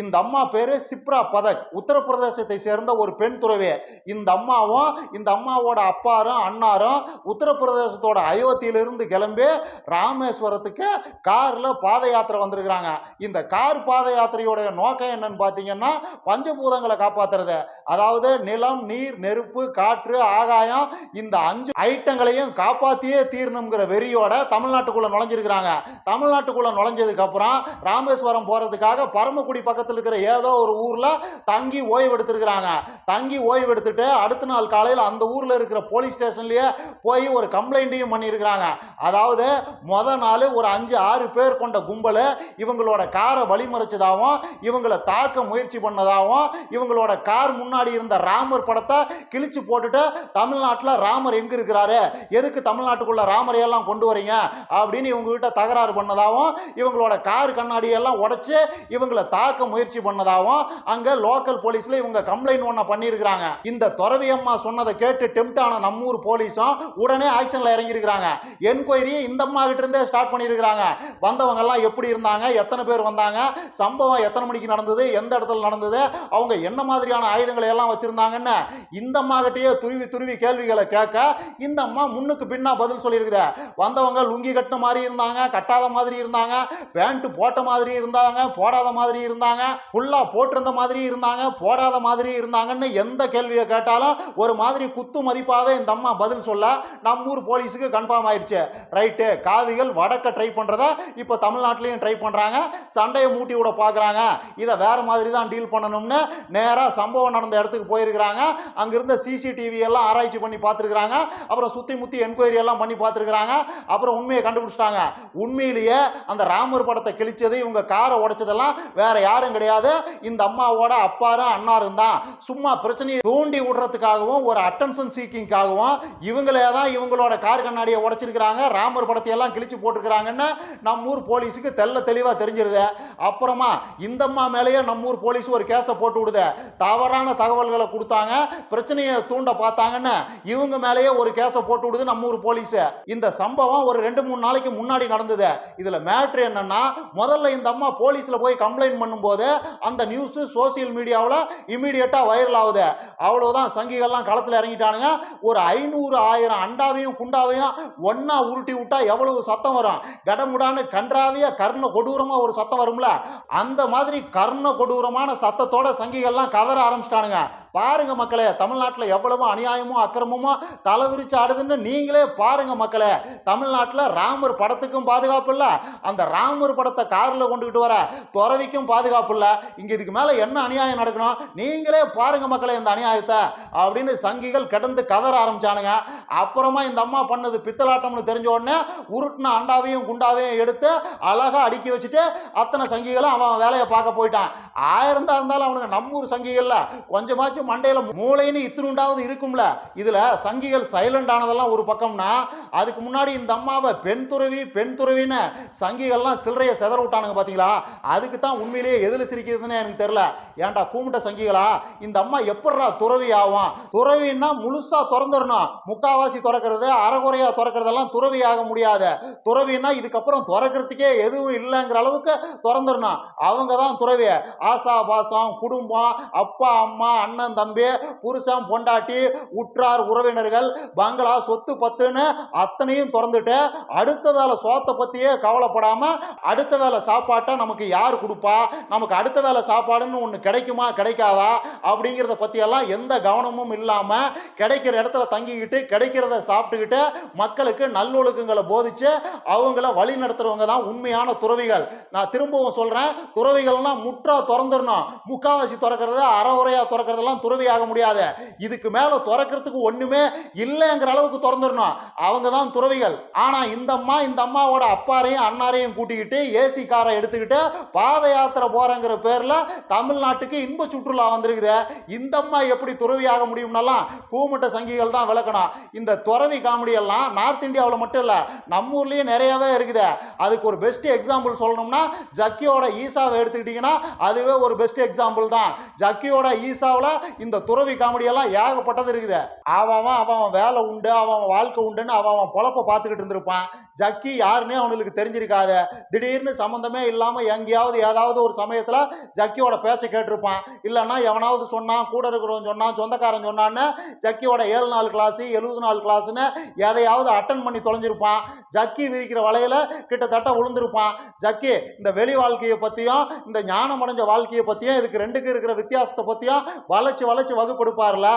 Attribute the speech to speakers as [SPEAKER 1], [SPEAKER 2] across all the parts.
[SPEAKER 1] இந்த அம்மா பேரு சிப்ரா பதக். உத்தரப்பிரதேசத்தை சேர்ந்த ஒரு பெண் துறவி இந்த அம்மாவும் இந்த அம்மாவோட அப்பாரும் அண்ணாரும் உத்தரப்பிரதேசத்தோட அயோத்தியிலிருந்து கிளம்பி ராமேஸ்வரத்துக்கு காரில் பாத யாத்திரை வந்திருக்கிறாங்க. இந்த கார் பாத யாத்திரையோடைய நோக்கம் என்னன்னு பார்த்தீங்கன்னா பஞ்சபூதங்களை காப்பாத்துறது. அதாவது நிலம் நீர் நெருப்பு காற்று ஆகாயம் இந்த அஞ்சு ஐட்டங்களையும் காப்பாத்தியே தீரணுங்கிற வெறியோட தமிழ்நாட்டுக்குள்ள நுழைஞ்சிருக்கிறாங்க. தமிழ்நாட்டுக்குள்ள நுழைஞ்சதுக்கு அப்புறம் ராமேஸ்வரம் போறதுக்காக பரமக்குடி பக்கத்தில் இருக்கிற ஏதோ ஒரு ஊரில் தங்கி ஓய்வெடுத்துருக்குறாங்க. தங்கி ஓய்வு எடுத்துட்டு அடுத்த நாள் காலையில் அந்த ஊரில் இருக்கிற போலீஸ் ஸ்டேஷன்லேயே போய் ஒரு கம்ப்ளைண்ட்டையும் பண்ணியிருக்கிறாங்க. அதாவது முத நாள் ஒரு அஞ்சு ஆறு பேர் கொண்ட கும்பல் இவங்களோட காரை வழிமறைச்சதாகவும் இவங்களை தாக்க முயற்சி பண்ணதாகவும் இவங்களோட கார் முன்னாடி இருந்த ராமர் படத்தை கிழிச்சு போட்டுட்டு தமிழ்நாட்டில் ராமர் எங்கே இருக்கிறாரு? எதுக்கு தமிழ்நாட்டுக்குள்ள ராமரை எல்லாம் கொண்டு வரீங்க? அப்படின்னு இவங்க கிட்ட தகராறு பண்ணதாகவும் இவங்களோட கார் கண்ணாடியெல்லாம் உடச்சி இவங்களை தாக்க முயற்சி பண்ணதாகவும் அங்க லோக்கல் போலீஸ்ல இவங்க கம்ப்ளைண்ட் ஒண்ண பண்ணியிருக்கிறாங்க. இந்த துறவி அம்மா சொன்னதை கேட்டு டெம்ட் ஆன நம்மூர் போலீஸும் உடனே ஆக்ஷன்ல இறங்கியிருக்கிறாங்க. இருக்கிறாங்க இந்த அம்மா கிட்ட இருந்தே ஸ்டார்ட் பண்ணியிருக்கிறாங்க. வந்தவங்க எல்லாம் எப்படி இருந்தாங்க? எத்தனை பேர் வந்தாங்க? சம்பவம் எத்தனை மணிக்கு நடந்தது? எந்த இடத்துல நடந்தது? அவங்க என்ன மாதிரியான ஆயுதங்களை எல்லாம் வச்சிருந்தாங்கன்னு இந்த அம்மா கிட்டேயே துருவி துருவி கேள்விகளை கேட்க இந்த அம்மா முன்னுக்கு பின்னா பதில் சொல்லியிருக்குது. வந்தவங்க லுங்கி கட்டின மாதிரி இருந்தாங்க கட்டாத மாதிரி இருந்தாங்க பேண்ட் போட்ட மாதிரி இருந்தாங்க போடாத மாதிரி இருந்தாங்க ஃபுல்லாக போட்டிருந்த மாதிரியும் இருந்தாங்க போடாத மாதிரியும் இருந்தாங்கன்னு எந்த கேள்வியை கேட்டாலும் ஒரு மாதிரி குத்து மதிப்பாகவே இந்த அம்மா பதில் சொல்ல நம்மூர் போலீஸுக்கு கன்ஃபார்ம் ஆயிடுச்சு ரைட்டு காவிகள் வடக்க ட்ரை பண்ணுறத இப்போ தமிழ்நாட்டிலையும் ட்ரை பண்ணுறாங்க சண்டையை மூட்டி விட பார்க்குறாங்க இதை வேறு மாதிரி தான் டீல் பண்ணணும்னு நேராக சம்பவம் நடந்த இடத்துக்கு போயிருக்கிறாங்க. அங்கிருந்த சிசிடிவி எல்லாம் ஆராய்ச்சி பண்ணி பார்த்துருக்குறாங்க. அப்புறம் சுற்றி முத்தி என்கொயரி எல்லாம் பண்ணி பார்த்துருக்குறாங்க. அப்புறம் உண்மையை கண்டுபிடிச்சிட்டாங்க. உண்மையிலேயே அந்த ராமர் படத்தை கிழிச்சது இவங்க காரை உடைச்சதெல்லாம் வேறு யாரும் கிடையாது. இந்த அம்மாவோட அப்பாரும் அண்ணாரும் தான். சும்மா பிரச்சனையை தூண்டி விடுறதுக்காகவும் ஒரு அட்டென்ஷன் சீக்கிங்காகவும் இவங்களே தான் இவங்களோட கார் கண்ணாடியை உடைச்சிருக்கிறாங்க. ராமர் படத்தையெல்லாம் கிழிச்சு கிழிச்சு போட்டிருக்கிறாங்கன்னு நம்மூர் போலீஸுக்கு தெல்ல தெளிவாக தெரிஞ்சிருது. அப்புறமா இந்த அம்மா மேலேயே நம்மூர் போலீஸ் ஒரு கேஸை போட்டு விடுது. தவறான தகவல்களை கொடுத்தாங்க. பிரச்சனையை தூண்ட பார்த்தாங்கன்னு இவங்க மேலேயே ஒரு கேஸை போட்டு விடுது நம்ம ஊர் போலீஸ். இந்த சம்பவம் ஒரு ரெண்டு மூணு நாளைக்கு முன்னாடி நடந்தது. இதில் மேட்ரு என்னன்னா முதல்ல இந்த அம்மா போலீஸில் போய் கம்ப்ளைண்ட் பண்ணும்போது அந்த நியூஸ் சோசியல் மீடியாவில் இமீடியட்டாக வைரல் ஆகுது. அவ்வளோதான் சங்கிகள்லாம் களத்தில் இறங்கிட்டானுங்க. ஒரு ஐநூறு ஆயிரம் அண்டாவையும் குண்டாவையும் ஒன்றா உருட்டி விட்டால் எவ்வளவு சத்தம் வரும்? கடமுடான்னு கன்றாவிய கர்ண கொடூரமாக ஒரு சத்தம் வரும்ல? அந்த மாதிரி கர்ண கொடூரமான சத்தத்தோட சங்கிகள்லாம் கதற ஆரம்பிச்சிட்டானுங்க. பாருங்க மக்களே தமிழ்நாட்டில் எவ்வளவு அநியாயமும் அக்கிரமமும் தலைவிரிச்சு ஆடுதுன்னு நீங்களே பாருங்க மக்களே. தமிழ்நாட்டில் ராமர் படத்துக்கும் பாதுகாப்பு இல்லை. அந்த ராமர் படத்தை காரில் கொண்டுகிட்டு வர துறவிக்கும் பாதுகாப்பு இல்லை. இங்கே இதுக்கு மேலே என்ன அநியாயம் நடக்கணும்? நீங்களே பாருங்க மக்களே இந்த அநியாயத்தை அப்படின்னு சங்கிகள் கிடந்து கதற ஆரம்பிச்சானுங்க. அப்புறமா இந்த அம்மா பண்ணது பித்தலாட்டம்னு தெரிஞ்ச உடனே உருட்டின அண்டாவையும் குண்டாவையும் எடுத்து அழகாக அடுக்கி வச்சுட்டு அத்தனை சங்கிகளும் அவன் வேலையை பார்க்க போயிட்டான். ஆயிரம் தான் இருந்தாலும் அவனுங்க நம்மூர் சங்கிகளில் கொஞ்சமாச்சும் மண்டையில மூளைன்னு இத்தினுண்டாவது இருக்கும்ல. இதுல சங்கிகள் சைலண்ட் ஆனதெல்லாம் ஒரு பக்கம்னா அதுக்கு முன்னாடி இந்த அம்மாவை பெண் துறவி பெண் துறவின்னு சங்கிகள்லாம் சில்லறையை செதற விட்டானுங்க பாத்தீங்களா? அதுக்கு தான் உண்மையிலேயே எதில் சிரிக்கிறதுன்னு எனக்கு தெரியல. ஏன்டா கூமிட்ட சங்கிகளா? இந்த அம்மா எப்படா துறவி ஆகும் துறவின்னா முழுசா திறந்துடணும் முக்காவாசி திறக்கிறது அறகுறையா திறக்கிறதெல்லாம் துறவி ஆக முடியாது. துறவின்னா இதுக்கப்புறம் திறக்கிறதுக்கே எதுவும் இல்லைங்கிற அளவுக்கு திறந்துடணும் அவங்க தான் துறவி ஆசா பாசம் குடும்பம் அப்பா அம்மா அண்ணன் தம்பி புருஷன் பொண்டாட்டி உற்றார் உறவினர்கள் பங்களா சொத்து பத்துன்னு அத்தனையும் திறந்துட்டு அடுத்த வேலை சோத்தை பற்றியே கவலைப்படாமல் அடுத்த வேலை சாப்பாட்டை நமக்கு யார் கொடுப்பா? நமக்கு அடுத்த வேலை சாப்பாடுன்னு ஒன்று கிடைக்குமா கிடைக்காதா? அப்படிங்கிறத பற்றியெல்லாம் எந்த கவனமும் இல்லாமல் கிடைக்கிற இடத்துல தங்கிக்கிட்டு கிடைக்கிறத சாப்பிட்டுக்கிட்டு மக்களுக்கு நல்லொழுக்கங்களை போதிச்சு அவங்கள வழி நடத்துறவங்க தான் உண்மையான துறவிகள். நான் திரும்பவும் சொல்கிறேன் துறவிகள்னா முற்றா திறந்துடணும். முக்காவாசி திறக்கிறது அறவுரையாக திறக்கிறதெல்லாம் துறவி ஆக முடியாது. இதுக்கு மேலே திறக்கிறதுக்கு ஒன்றுமே இல்லைங்கிற அளவுக்கு திறந்துடணும். அவங்க தான் துறவிகள். ஆனால் இந்த அம்மா இந்த அம்மாவோட அப்பாரையும் அண்ணாரையும் கூட்டிக்கிட்டு ஏசி காரை எடுத்துக்கிட்டு பாத யாத்திரை போகிறேங்கிற பேரில் தமிழ்நாட்டுக்கு இன்ப சுற்றுலா வந்திருக்குது. இந்த அம்மா எப்படி துறவியாக ஆக முடியும்னாலாம் கூமுட்ட சங்கிகள் தான் விளக்கணும். இந்த துறவி காமெடி எல்லாம் நார்த் இந்தியாவில் மட்டும் இல்லை நம்ம ஊர்லேயும் நிறையவே இருக்குது. அதுக்கு ஒரு பெஸ்ட் எக்ஸாம்பிள் சொல்லணும்னா ஜக்கியோட ஈசாவை எடுத்துக்கிட்டிங்கன்னா அதுவே ஒரு பெஸ்ட் எக்ஸாம்பிள் தான். ஜக்கியோட ஈசாவில் இந்த துறவி காமெடி எல்லாம் ஏகப்பட்டது இருக்குது. அவன் அவன் அவன் அவன் வேலை உண்டு அவன் அவன் வாழ்க்கை உண்டுன்னு அவன் அவன் பொழப்ப பார்த்துக்கிட்டு இருந்திருப்பான். ஜக்கி யாருன்னே அவனுக்கு தெரிஞ்சிருக்காத. திடீர்னு சம்மந்தமே இல்லாமல் எங்கேயாவது ஏதாவது ஒரு சமயத்தில் ஜக்கியோட பேச்சை கேட்டிருப்பான். இல்லைன்னா எவனாவது சொன்னான் கூட இருக்கிறவன் சொன்னான் சொந்தக்காரன் சொன்னான்னு ஜக்கியோட ஏழு நாள் கிளாஸு எழுபது நாள் கிளாஸ்னு எதையாவது அட்டன் பண்ணி தொலைஞ்சிருப்பான். ஜக்கி விரிக்கிற வலையில் கிட்டத்தட்ட விழுந்திருப்பான். ஜக்கி இந்த வெளி வாழ்க்கையை பற்றியும் இந்த ஞானம் அடைஞ்ச வாழ்க்கையை பற்றியும் இதுக்கு ரெண்டுக்கு இருக்கிற வித்தியாசத்தை பற்றியும் வளைச்சு வளைச்சு வகுப்படுப்பார்ல.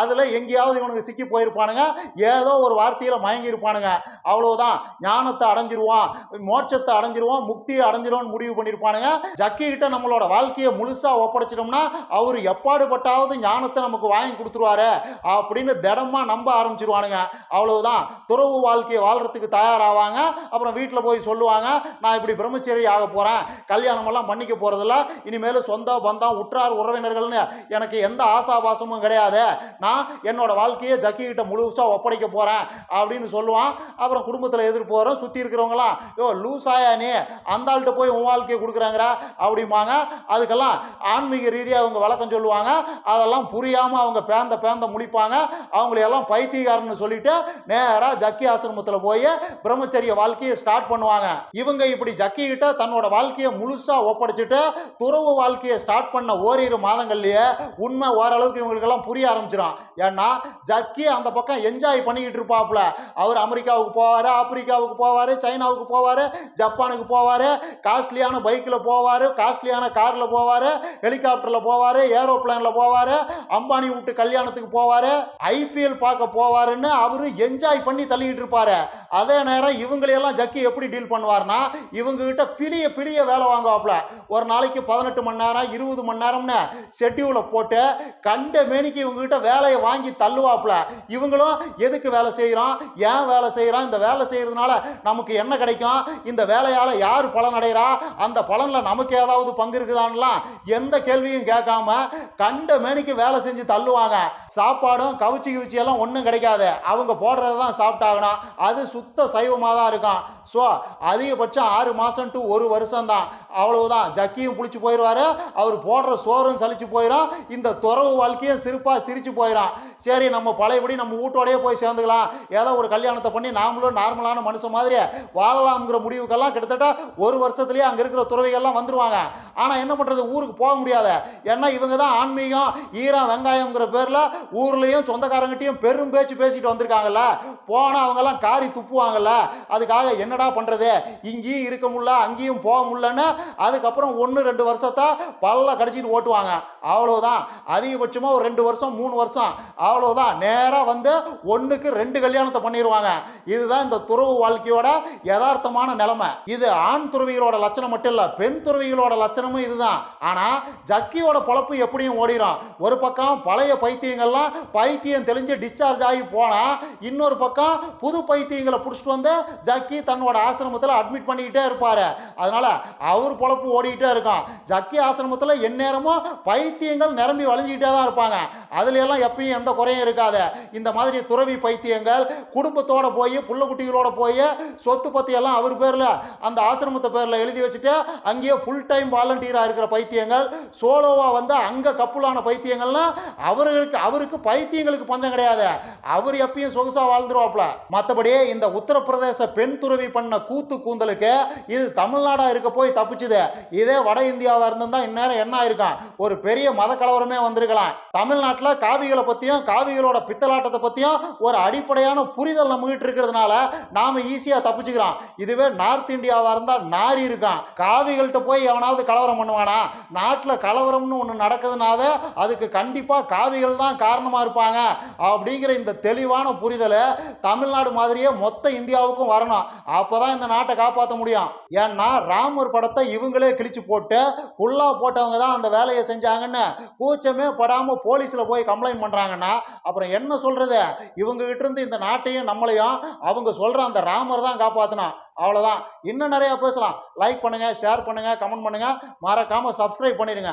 [SPEAKER 1] அதில் எங்கேயாவது இவனுக்கு சிக்கி போயிருப்பானுங்க. ஏதோ ஒரு வார்த்தையில் மயங்கியிருப்பானுங்க. அவ்வளோதான் ஞானத்தை அடைஞ்சிருவான் மோட்சத்தை அடைஞ்சிருவான் முக்தியை அடைஞ்சிருவான்னு முடிவு பண்ணியிருப்பானுங்க ஜக்கி கிட்ட நம்மளோட வாழ்க்கையை முழுசாக ஒப்படைச்சிட்டோம்னா அவர் எப்பாடுபட்டாவது ஞானத்தை நமக்கு வாங்கி கொடுத்துருவாரு அப்படின்னு திடமாக நம்ப ஆரம்பிச்சிருவானுங்க. அவ்வளவுதான். துறவு வாழ்க்கையை வாழ்கிறதுக்கு தயாராவாங்க. அப்புறம் வீட்டில் போய் சொல்லுவாங்க நான் இப்படி பிரம்மச்சேரி ஆக போகிறேன் கல்யாணமெல்லாம் பண்ணிக்க போகிறதில்ல இனிமேல் சொந்த பந்தம் உற்றார் உறவினர்கள்னு எனக்கு எந்த ஆசாபாசமும் கிடையாது. நான் என்னோட வாழ்க்கையை ஜக்கி கிட்ட முழுசாக ஒப்படைக்க போகிறேன் அப்படின்னு சொல்லுவான். அப்புறம் குடும்பத்தில் எதிர்ப்பு போகிறோம் சுற்றி இருக்கிறவங்களாம் யோ லூசாயா நீ? அந்த ஆள்கிட்ட போய் உன் வாழ்க்கையை கொடுக்குறாங்கிறா அப்படிம்பாங்க. அதுக்கெல்லாம் ஆன்மீக ரீதியாக அவங்க வழக்கம் சொல்லுவாங்க. அதெல்லாம் புரியாமல் அவங்க பேந்த பேந்த முழிப்பாங்க. அவங்களையெல்லாம் பைத்தியக்காரன்னு சொல்லிட்டு நேராக ஜக்கி ஆசிரமத்தில் போய் பிரம்மச்சரிய வாழ்க்கையை ஸ்டார்ட் பண்ணுவாங்க. இவங்க இப்படி ஜக்கி கிட்ட தன்னோட வாழ்க்கையை முழுசாக ஒப்படைச்சிட்டு துறவு வாழ்க்கையை ஸ்டார்ட் பண்ண ஓரிரு மாதங்கள்லேயே உண்மை ஓரளவுக்கு இவங்களுக்கெல்லாம் புரிய ஆரம்பிச்சிடும் ஏன்னா ஜக்கி அந்த பக்கம் என்ஜாய் பண்ணிக்கிட்டு இருப்பாப்புல. அவர் அமெரிக்காவுக்கு போவார் ஆப்பிரிக்காவுக்கு போவார் சைனாவுக்கு போவார் ஜப்பானுக்கு போவார் காஸ்ட்லியான பைக்கில் போவார் காஸ்ட்லியான காரில் போவார் ஹெலிகாப்டரில் போவார் ஏரோப்ளேனில் போவார் அம்பானி விட்டு கல்யாணத்துக்கு போவார் ஐபிஎல் பார்க்க போவாருன்னு அவர் என்ஜாய் பண்ணி தள்ளிக்கிட்டு இருப்பார். அதே நேரம் இவங்களையெல்லாம் ஜக்கி எப்படி டீல் பண்ணுவார்னா இவங்ககிட்ட பிளிய பிளிய வேலை வாங்குவாப்புல. ஒரு நாளைக்கு பதினெட்டு மணி நேரம் இருபது மணி நேரம்னு ஷெட்யூலை போட்டு கண்ட மேனிக்கு இவங்ககிட்ட வேலையை வாங்கி தள்ளுவாப்புல. இவங்களும் எதுக்கு வேலை செய்கிறோம் ஏன் வேலை செய்கிறோம் இந்த வேலை செய்கிறதுனால நமக்கு என்ன கிடைக்கும்? இந்த வேலையால் யார் பலன் அடைகிறா அந்த பலனில் நமக்கு ஏதாவது பங்கு இருக்குதான்லாம் எந்த கேள்வியும் கேட்காம கண்ட மேனிக்கு வேலை செஞ்சு தள்ளுவாங்க. சாப்பாடும் கவிச்சி கிவிச்சி எல்லாம் ஒன்றும் கிடைக்காது. அவங்க போடுறது தான் சாப்பிட்டாகணும். அது சுத்த சைவமாக தான் இருக்கும். ஸோ அதிகபட்சம் ஆறு மாதம் டு ஒரு வருஷம் தான் அவ்வளவுதான். ஜக்கியும் பிடிச்சி போயிடுவாரு அவர் போடுற சோறும் சலிச்சு போயிடும் இந்த துறவு வாழ்க்கையும் சிரிப்பாக சிரிச்சு போயிடும் சரி நம்ம பழையபடி நம்ம வீட்டோடயே போய் சேர்ந்துக்கலாம். ஏதோ ஒரு கல்யாணத்தை பண்ணி நாமளும் நார்மலான மனுஷன் மாதிரி வாழலாம்ங்கிற முடிவுக்கெல்லாம் கிட்டத்தட்ட ஒரு வருஷத்துலேயே அங்கே இருக்கிற துறவிகள்லாம் வந்துடுவாங்க ஆனால் என்ன பண்ணுறது ஊருக்கு போக முடியாது. ஏன்னா இவங்க தான் ஆன்மீகம் ஈரம் வெங்காயம்ங்கிற பேரில் ஊர்லேயும் சொந்தக்காரங்கிட்டையும் பெரும் பேச்சு பேசிட்டு வந்திருக்காங்கல்ல. போனால் அவங்கெல்லாம் காரி துப்புவாங்கல்ல. அதுக்காக என்னடா பண்ணுறது இங்கேயும் இருக்க முடியல அங்கேயும் போக முடியலன்னு அதுக்கப்புறம் ஒன்று ரெண்டு வருஷத்தை பல்ல கடிச்சிட்டு ஓட்டுவாங்க. அவ்வளோதான் அதிகபட்சமாக ஒரு ரெண்டு வருஷம் மூணு வருஷம். அவ்வளோதான் நேராக வந்து ஒன்றுக்கு ரெண்டு கல்யாணத்தை பண்ணிடுவாங்க இதுதான் இந்த துறவு வாழ்க்கையோட யதார்த்தமான நிலைமை. இது ஆண் துறவிகளோட லட்சணம் மட்டும் இல்லை பெண் துறவிகளோட லட்சணமும் இதுதான். ஆனால் ஜக்கியோட பொழப்பு எப்படியும் ஓடிடும் ஒரு பக்கம் பழைய பைத்தியங்கள்லாம் பைத்தியம் தெளிஞ்சு டிஸ்சார்ஜ் ஆகி போனால் இன்னொரு பக்கம் புது பைத்தியங்களை பிடிச்சிட்டு வந்து ஜக்கி தன்னோட ஆசிரமத்தில் அட்மிட் பண்ணிக்கிட்டே இருப்பார். அதனால அவர் பொழப்பு ஓடிக்கிட்டே இருக்கும். ஜக்கி ஆசிரமத்தில் எந்நேரமும் பைத்தியங்கள் நிரம்பி வளைஞ்சிக்கிட்டே தான் இருப்பாங்க. அதுல எல்லாம் எப்பயும் எந்த குறையும் இருக்காது. இந்த மாதிரி துறவி பைத்தியங்கள் குடும்பத்தோட போய் புள்ள குட்டிகளோட போய் சொத்து பத்தியெல்லாம் அவர் பேர்ல அந்த ஆசிரமத்தை பேர்ல எழுதி வச்சுட்டு அங்கேயே ஃபுல் டைம் வாலண்டியரா இருக்கிற பைத்தியங்கள் சோலோவா வந்து அங்கே கப்புலான பைத்தியங்கள்னா அவர்களுக்கு அவருக்கு பைத்தியங்களுக்கு பஞ்சம் கிடையாது. அவர் எப்பயும் சொகுசாக வாழ்ந்துருவாப்ல மற்றபடி இந்த உத்தரப்பிரதேச பெண் துறவி பண்ண கூத்து கூந்தலுக்கு இது தமிழ்நாடாக இருக்க போய் தப்பிச்சுது. இதே வட இந்தியாவாக இருந்திருந்தால் இந்நேரம் என்ன ஆயிருக்கும்? ஒரு பெரிய மத கலவரமே வந்திருக்கலாம். தமிழ்நாட்டில் காவிகளை பற்றியும் காவிகளோட பித்தலாட்டத்தை பற்றியும் ஒரு அடிப்படையான புரிதல் நம்மகிட்ட இருக்கிறதுனால நாம் ஈஸியாக தப்பிச்சுக்கிறான். இதுவே நார்த் இந்தியாவாக இருந்தால் நாரி இருக்கான். காவிகள்கிட்ட போய் எவனாவது கலவரம் பண்ணுவானா? நாட்டில் கலவரம்னு ஒன்று நடக்குதுனாவே அதுக்கு கண்டிப்பாக காவிகள் தான் காரணமாக இருப்பாங்க. அப்படிங்கிற இந்த தெளிவான புரிதலை தமிழ்நாடு மாதிரியே மொத்த இந்தியாவுக்கும் வரணும். அப்போ தான் இந்த நாட்டை காப்பாற்ற முடியும். ஏன்னா ராமர் படத்தை இவங்களே கிழிச்சு போட்டு ஃபுல்லாக போட்டவங்க தான் அந்த வேலையை செஞ்சாங்கன்னு கூச்சமே படாமல் போலீஸில் போய் கம்ப்ளைண்ட் பண்ணுறாங்கன்னா அப்புறம் என்ன சொல்கிறது இவங்க கிட்ட இருந்து இந்த நாட்டையும் நம்மளையும் அவங்க சொல்கிற அந்த ராமர் தான் காப்பாற்றணும் அவ்வளோதான் இன்னும் நிறையா பேசலாம். லைக் பண்ணுங்கள் ஷேர் பண்ணுங்கள் கமெண்ட் பண்ணுங்கள் மறக்காமல் சப்ஸ்கிரைப் பண்ணிடுங்க